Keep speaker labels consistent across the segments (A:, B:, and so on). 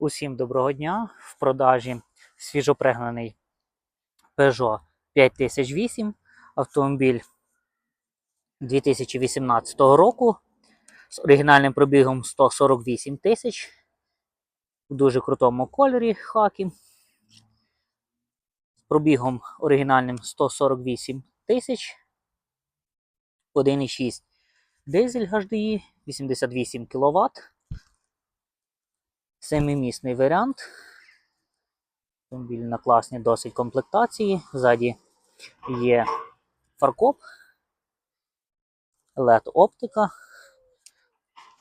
A: Усім доброго дня! В продажі свіжопригнаний Peugeot 5008 автомобіль 2018 року з оригінальним пробігом 148 тисяч в дуже крутому кольорі хакі. З пробігом оригінальним 148 тисяч 1,6 дизель HDI 88 кВт. Семимісний варіант. Автомобіль на класній досить комплектації. Ззаді є фаркоп, LED оптика.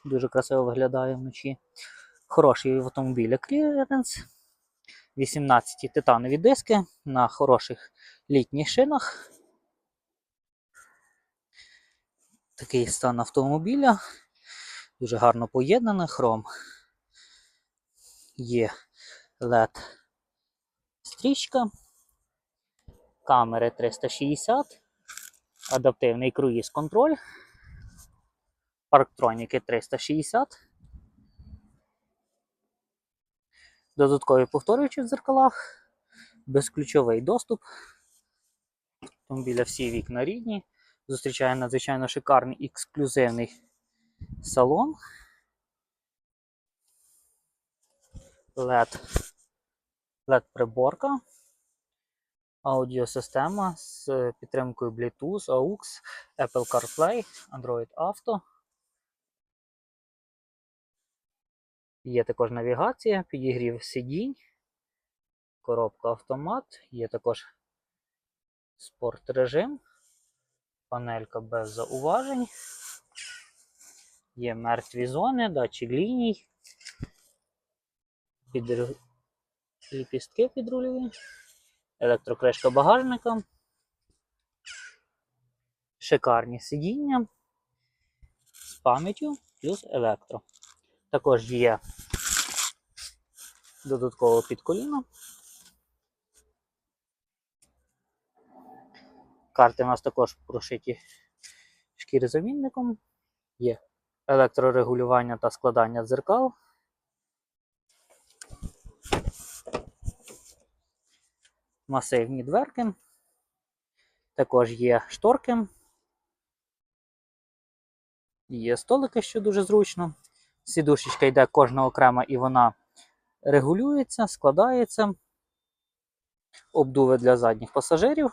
A: Дуже красиво виглядає вночі. Хороший в автомобіля кліренс. 18 титанові диски на хороших літніх шинах. Такий стан автомобіля. Дуже гарно поєднаний хром. Є LED стрічка, камери 360, адаптивний круїз контроль, парктроніки 360, додаткові повторюючі в дзеркалах, безключовий доступ. Автомобіля всі вікна рідні. Зустрічає надзвичайно шикарний ексклюзивний салон. LED, LED приборка, аудіосистема з підтримкою Bluetooth, AUX, Apple CarPlay, Android Auto. Є також навігація, підігрів сидінь, коробка автомат, є також спорт режим, панелька без зауважень, є мертві зони, датчик ліній під ліпістки підрульові, електрокришка багажника, шикарні сидіння з пам'яттю плюс електро. Також є додатково під коліно. Карти у нас також прошиті шкірозамінником. Є електрорегулювання та складання дзеркал. Масивні дверки. Також є шторки. Є столики, що дуже зручно. Сідушечка йде кожна окрема і вона регулюється, складається. Обдуви для задніх пасажирів.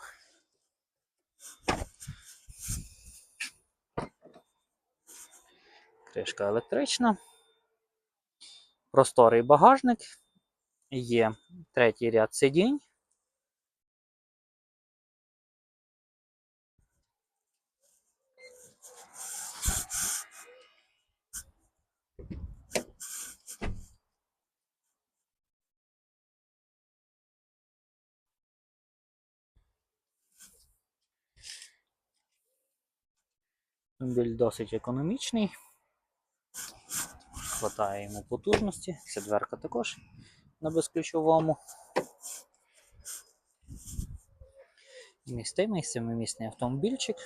A: Кришка електрична. Просторий багажник. Є третій ряд сидінь. Автомобіль досить економічний. Хватає йому потужності. Ця дверка також на безключовому. Містимий, семимісний автомобільчик.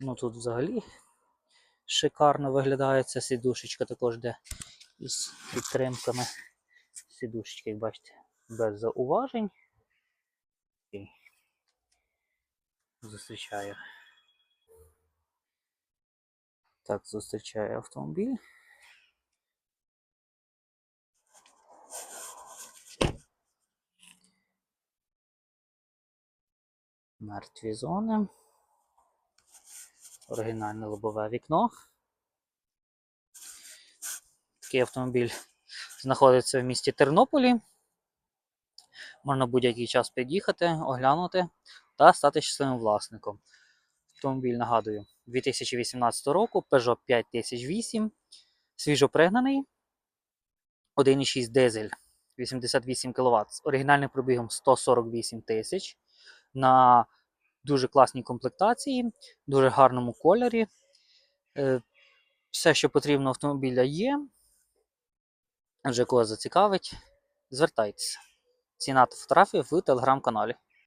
A: Ну тут взагалі шикарно виглядає ця сідушечка також де із підтримками. Сідушечка, як бачите, без зауважень. Зустрічає. Так, зустрічає автомобіль. Мертві зони. Оригінальне лобове вікно. Такий автомобіль знаходиться в місті Тернополі. Можна будь-який час під'їхати, оглянути та стати щасливим власником. Автомобіль, нагадую, 2018 року Peugeot 5008, свіжопригнаний, 1,6 дизель, 88 кВт з оригінальним пробігом 148 тисяч на дуже класній комплектації, дуже гарному кольорі. Е, Все, що потрібно автомобіля є. Вже кого зацікавить, звертайтеся. Ціна фотографії в телеграм-каналі.